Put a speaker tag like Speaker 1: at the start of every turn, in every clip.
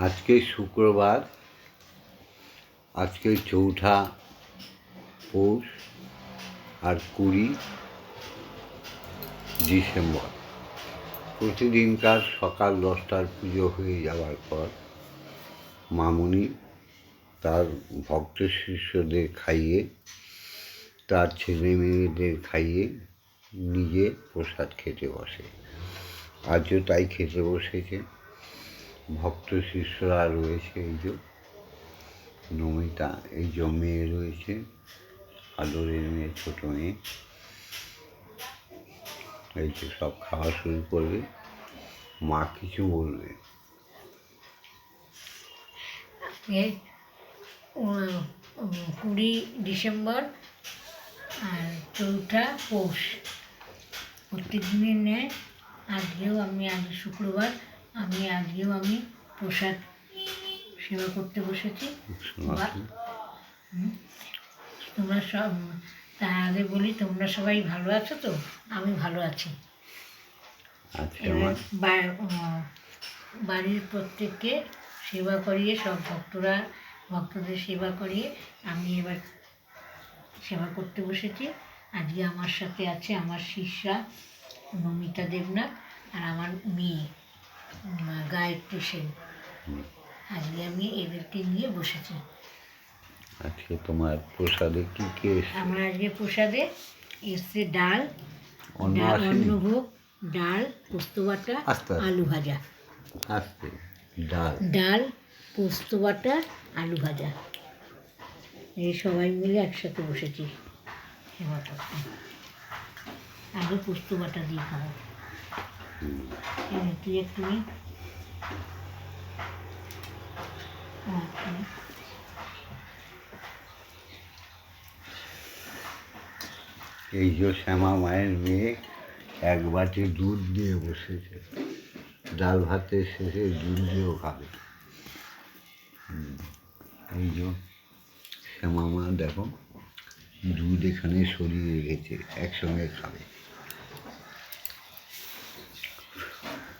Speaker 1: আজকে শুক্রবার, আজকে চৌঠা পৌষ আর কুড়ি ডিসেম্বর। প্রতিদিনকার সকাল দশটার পুজো হয়ে যাওয়ার পর মামুনি তার ভক্ত শিষ্যদের খাইয়ে, তার ছেলে মেয়েদের খাইয়ে নিজে প্রসাদ খেতে বসে। আজও তাই খেতে বসেছে। ভক্ত শিষ্যরা রয়েছে, এই যে নমিতা, এই যে মেয়ে রয়েছে আদরের মেয়ে ছোটো মেয়ে। এই যে সব খাওয়া শুরু করবে। মা কিছু বলবে?
Speaker 2: কুড়ি ডিসেম্বর আর চৌঠা পৌষ। প্রত্যেক দিনের ন্যায়, আজকেও আমি আজ শুক্রবার আমি আজকেও আমি প্রসাদ সেবা করতে বসেছি। তোমরা সব তার আগে বলি তোমরা সবাই ভালো আছো তো? আমি ভালো আছি। বাড়ির প্রত্যেককে সেবা করিয়ে সব ভক্তরা ভক্তদের সেবা করিয়ে আমি এবার সেবা করতে বসেছি। আজকে আমার সাথে আছে আমার শিষ্যা নমিতা দেবনাথ আর আমার মেয়ে। উম, গায়ত্রী আজকে আমি এদেরকে নিয়ে বসেছি।
Speaker 1: আজকে তোমার প্রসাদে কি কি?
Speaker 2: আমার আজকে প্রসাদে এসছে ডাল ডাল অন্নভোগ ডাল পোস্ত বাটা। আলু ভাজা।
Speaker 1: আসতে ডাল।
Speaker 2: ডাল পোস্ত বাটা আলু ভাজা। এই সবাই মিলে একসাথে বসেছি। সেবা করতে আগে পোস্ত বাটা দিয়ে খাব। একটু নে।
Speaker 1: এই যে শ্যামা মায়ের মেয়ে এক বাটি দুধ দিয়ে বসেছে ডাল ভাতের শেষে দুধ দিয়েও খাবে এই যে শ্যামা মা দেখো, দুধ এখানে সরিয়ে রেখেছে, একসঙ্গে খাবে
Speaker 2: এটা আমাদের নে।
Speaker 1: বাহ।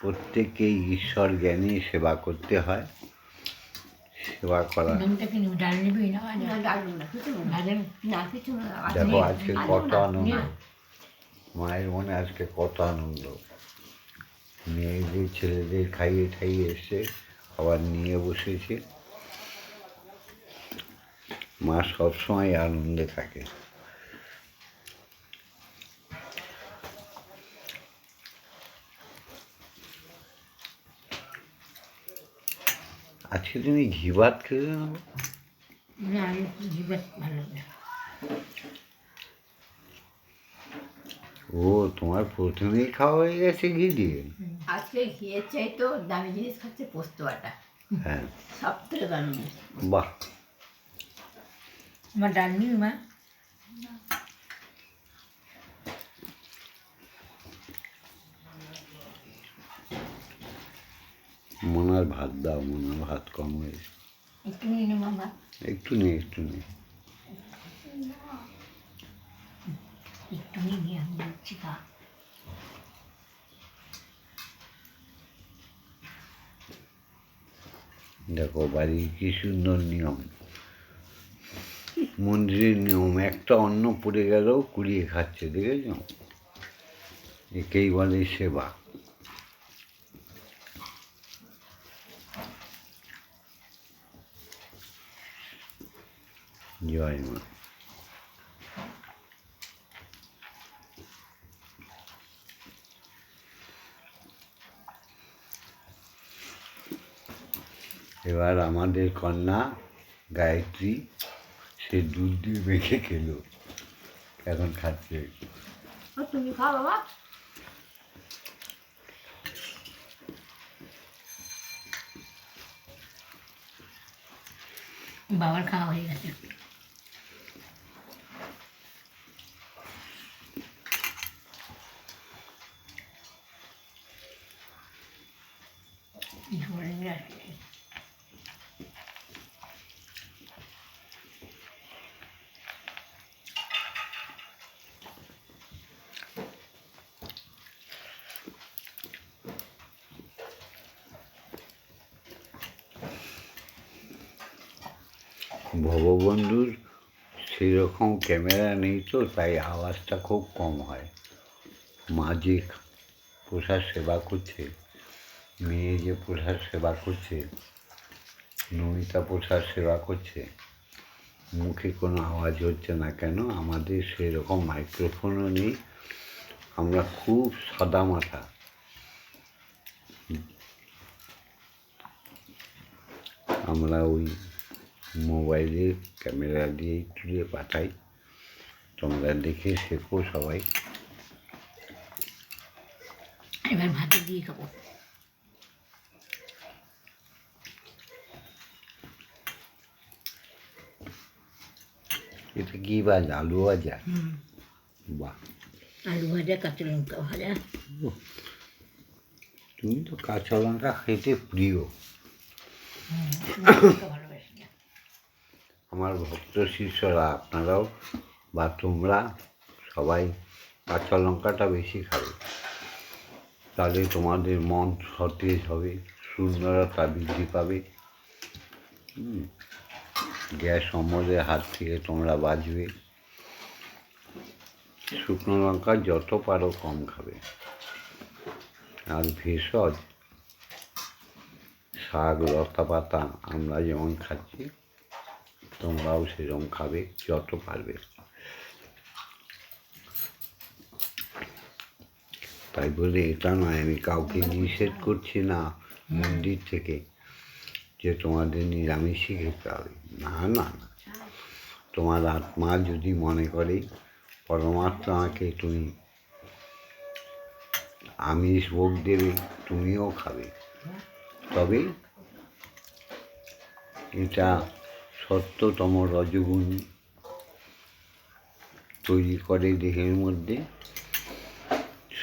Speaker 1: প্রত্যেককেই ঈশ্বর জ্ঞানী সেবা করতে হয়। সেবা করা। দেখো আজকে কত আনন্দ। মায়ের মনে আজকে কত আনন্দ। মেয়েদের ছেলেদের খাইয়ে খাইয়ে এসে আবার নিয়ে বসেছে। মা সবসময় আনন্দে থাকে। আজকে তুমি ঘি ভাত খেলে না
Speaker 2: আমি ভালো
Speaker 1: ও তোমার প্রথমেই খাওয়া হয়ে গেছে ঘি দিয়ে?
Speaker 3: আজকে ঘিয়ের চাই তো দামি জিনিস খাচ্ছে পোস্ত বাটা
Speaker 1: হ্যাঁ।
Speaker 3: সব থেকে দামি জিনিস।
Speaker 1: বাহ।
Speaker 2: আমার ডাল মা
Speaker 1: মনার ভাত দাও মনার ভাত কম হয়েছে।
Speaker 2: একটু নে
Speaker 1: একটু নে দেখো বাড়ির কি সুন্দর নিয়ম। মন্দিরের নিয়ম একটা অন্ন পড়ে গেলেও কুড়িয়ে খাচ্ছে দেখেছ? একেই বলে সেবা। জয় এবার আমাদের কন্যা গায়ত্রী সে দুধ দিয়ে মেখে খেলো। এখন খাচ্ছে।
Speaker 3: তুমি খাও বাবা।
Speaker 2: বাবার খাওয়া হয়ে গেছে।
Speaker 1: ভববন্ধুর সেরকম ক্যামেরা নেই তো, তাই আওয়াজটা খুব কম হয়। মা যে পোষার সেবা করছে, মেয়ে যে পোষার সেবা করছে, নমিতা পোষার সেবা করছে, মুখে কোনো আওয়াজ হচ্ছে না কেন? আমাদের সেরকম মাইক্রোফোনও নেই। আমরা খুব সাদা মাথা আমরা ওই মোবাইলের ক্যামেরা দিয়েই তুলে পাঠাই। তোমরা দেখে শেখো সবাই।
Speaker 2: এবার ভাতে দিয়ে খাব।
Speaker 1: এটা কি ভাজা? আলু ভাজা? বাহ।
Speaker 2: আলু ভাজা কাঁচা লঙ্কা ভাজা।
Speaker 1: তুমি তো কাঁচা লঙ্কা খেতে প্রিয়
Speaker 2: শুকনো লঙ্কা ভালোবাসি না
Speaker 1: আমার ভক্ত শিষ্যরা, আপনারাও বা তোমরা সবাই কাঁচা লঙ্কাটা বেশি খাবে। তাহলে তোমাদের মন সতেজ হবে, সুন্দরতা বৃদ্ধি পাবে। গ্যাস অম্বলের হাত থেকে তোমরা বাঁচবে। শুকনো লঙ্কা যত পারো কম খাবে। আর ভেষজ, শাক লতা পাতা আমরা যেমন খাচ্ছি তোমরাও সেরকম খাবে, যত পারবে। তাই বলে এটা নয়, আমি কাউকে নিষেধ করছি না মন্দির থেকে যে তোমাদের নিরামিষই খেতে হবে। না না না। তোমার আত্মা যদি মনে করে, পরমাত্মাকে তুমি আমিষ ভোগ দেবে, তুমিও খাবে। তবে এটা সত্যতম রজগুণ তৈরি করে দেহের মধ্যে।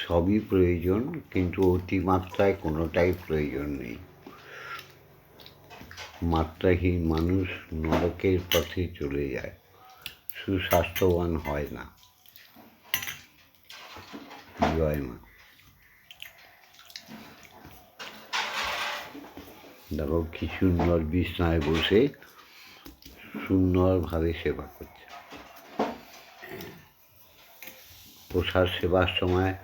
Speaker 1: সবই প্রয়োজন, কিন্তু অতিমাত্রায় কোনোটাই প্রয়োজন নেই। মাত্রাহীন মানুষ নরকের পথে চলে যায়, সুস্বাস্থ্যবান হয় না। জয় মা। দেখো কি সুন্দর বিছনায় বসে সুন্দরভাবে সেবা করছে। পোষার সেবার সময়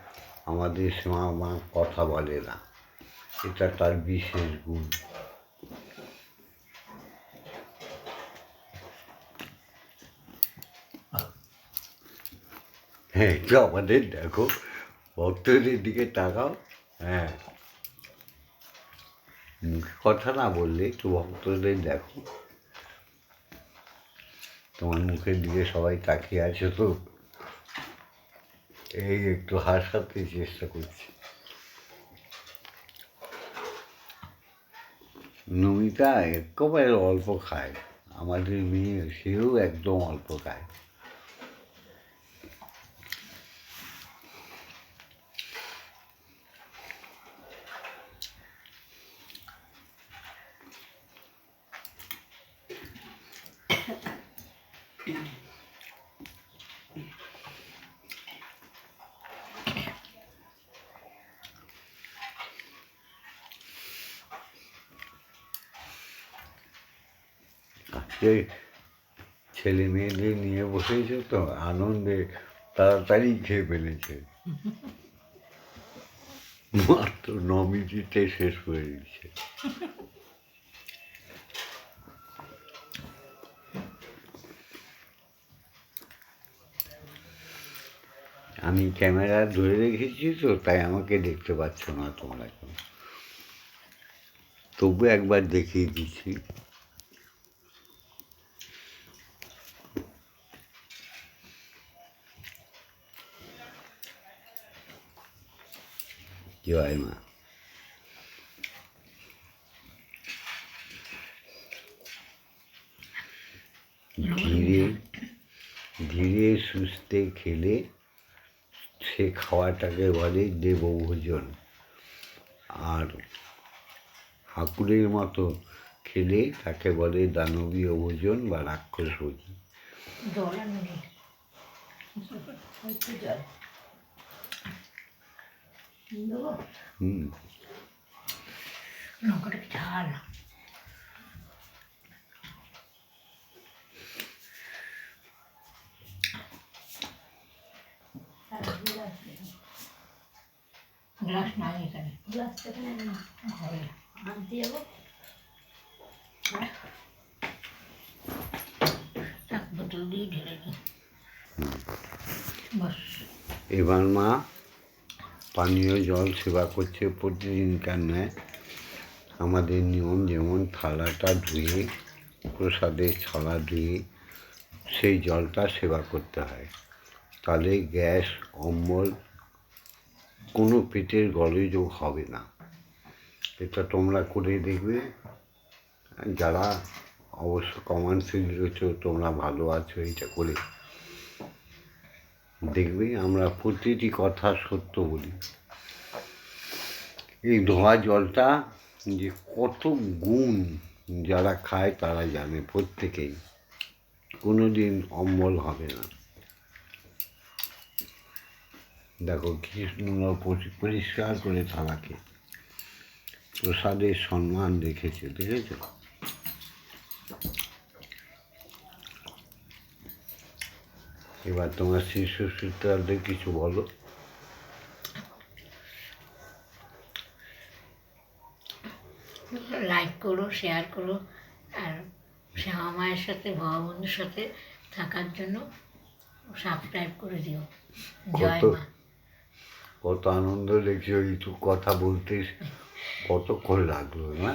Speaker 1: আমাদের সেবা মা কথা বলে না। এটা তার বিশেষ গুণ। হ্যাঁ একটু আমাদের দেখো, ভক্তদের দিকে তাকাও। হ্যাঁ। কথা না বললে একটু ভক্তদের দেখো। তোমার মুখের দিকে সবাই তাকিয়ে আছে তো? এই একটু হাসাতে চেষ্টা করছি। নমিতা একেবারে অল্প খায়। আমাদের মেয়ে, সেও একদম অল্প খায়। আজকে ছেলে মেয়েদের নিয়ে বসেছে তো, আনন্দে তাড়াতাড়ি খেয়ে ফেলেছে। মাত্র ন মিনিটে শেষ হয়ে দিচ্ছে আমি ক্যামেরা ধরে রেখেছি তো, তাই আমাকে দেখতে পাচ্ছ না তোমরা এখন তবু একবার দেখিয়ে দিচ্ছি। জয় মা। ধীরে ধীরে সুস্থে খেলে সে খাওয়াটাকে বলে দেবভোজন। আর ঠাকুরের মতো খেলে তাকে বলে দানবীয় ভোজন বা রাক্ষস ভোজন? হুম।
Speaker 2: লঙ্কাটা ঝাল
Speaker 3: আর গ্লাস দেবো।
Speaker 2: গ্লাস নাই এখানে।
Speaker 3: গ্লাসটা এখানে আনো।
Speaker 2: ঘরে
Speaker 3: আনতে যাব
Speaker 2: এক বোতল দিয়ে ঢেলে দিই। বাস।
Speaker 1: এবার মা পানীয় জল সেবা করছে প্রতিদিনকার ন্যায় আমাদের নিয়ম যেমন থালাটা ধুয়ে প্রসাদের থালা ধুয়ে সেই জলটা সেবা করতে হয়। তাহলে গ্যাস অম্বল কোনো পেটের গলযোগ হবে না। এটা তোমরা করে দেখবে। যারা অবশ্য কমার্সিয়াল রয়েছে, তোমরা ভালো আছো এটা করে দেখবে। আমরা প্রতিটি কথা সত্য বলি। এই ধোয়া জলটা যে কত গুণ যারা খায় তারা জানে প্রত্যেকেই। কোনো দিন অম্বল হবে না। দেখো কি সুন্দর পরিষ্কার করে থালাকে। প্রসাদের সম্মান রেখেছে দেখেছ? এবার তোমার শিশু সূত্রাদের কিছু বলো।
Speaker 2: লাইক করো শেয়ার করো আর শ্যামা মায়ের সাথে ভগবন্ধুর সাথে থাকার জন্য সাবস্ক্রাইব করে দিও। জয় মা।
Speaker 1: কত আনন্দ দেখছি ওই একটু কথা বলতিস। কতক্ষণ লাগল না?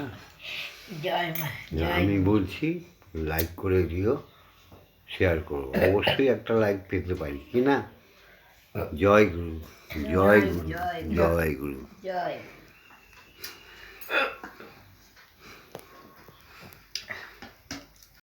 Speaker 1: আমি বলছি লাইক করে দিও শেয়ার করো। অবশ্যই একটা লাইক পেতে পারি কি না? জয় গুরু জয় গুরু
Speaker 3: জয় গুরু।
Speaker 1: জয় গুরু।
Speaker 3: জয়।